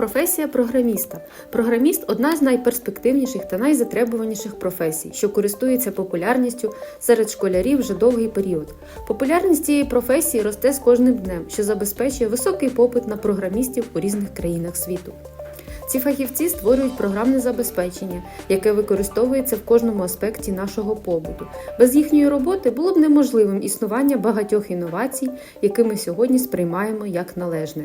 Професія програміста. Програміст одна з найперспективніших та найзатребуваніших професій, що користується популярністю серед школярів вже довгий період. Популярність цієї професії росте з кожним днем, що забезпечує високий попит на програмістів у різних країнах світу. Ці фахівці створюють програмне забезпечення, яке використовується в кожному аспекті нашого побуту. Без їхньої роботи було б неможливим існування багатьох інновацій, які ми сьогодні сприймаємо як належне.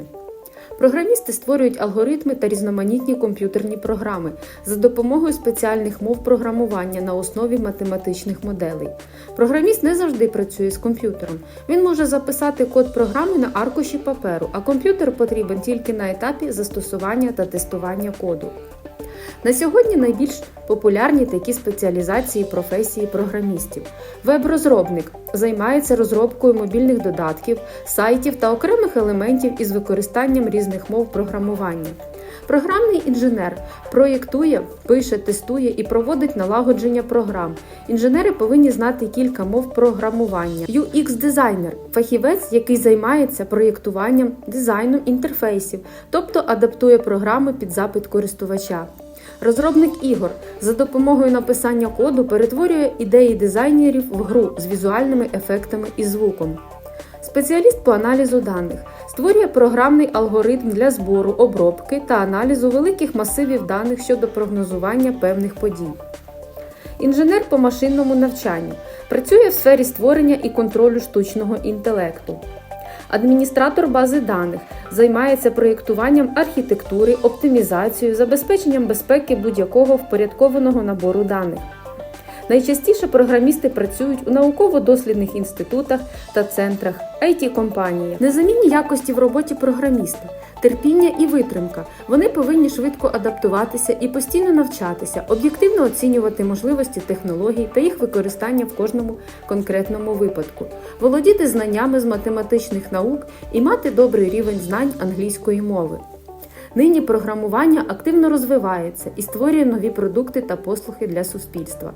Програмісти створюють алгоритми та різноманітні комп'ютерні програми за допомогою спеціальних мов програмування на основі математичних моделей. Програміст не завжди працює з комп'ютером. Він може записати код програми на аркуші паперу, а комп'ютер потрібен тільки на етапі застосування та тестування коду. На сьогодні найбільш популярні такі спеціалізації професії програмістів. Веб-розробник займається розробкою мобільних додатків, сайтів та окремих елементів із використанням різних мов програмування. Програмний інженер проєктує, пише, тестує і проводить налагодження програм. Інженери повинні знати кілька мов програмування. UX-дизайнер фахівець, який займається проєктуванням, дизайном інтерфейсів, тобто адаптує програми під запит користувача. Розробник ігор за допомогою написання коду перетворює ідеї дизайнерів в гру з візуальними ефектами і звуком. Спеціаліст по аналізу даних створює програмний алгоритм для збору, обробки та аналізу великих масивів даних щодо прогнозування певних подій. Інженер по машинному навчанню працює в сфері створення і контролю штучного інтелекту. Адміністратор бази даних займається проєктуванням архітектури, оптимізацією, забезпеченням безпеки будь-якого впорядкованого набору даних. Найчастіше програмісти працюють у науково-дослідних інститутах та центрах it компаніях Незамінні якості в роботі програміста, терпіння і витримка. Вони повинні швидко адаптуватися і постійно навчатися, об'єктивно оцінювати можливості технологій та їх використання в кожному конкретному випадку, володіти знаннями з математичних наук і мати добрий рівень знань англійської мови. Нині програмування активно розвивається і створює нові продукти та послуги для суспільства.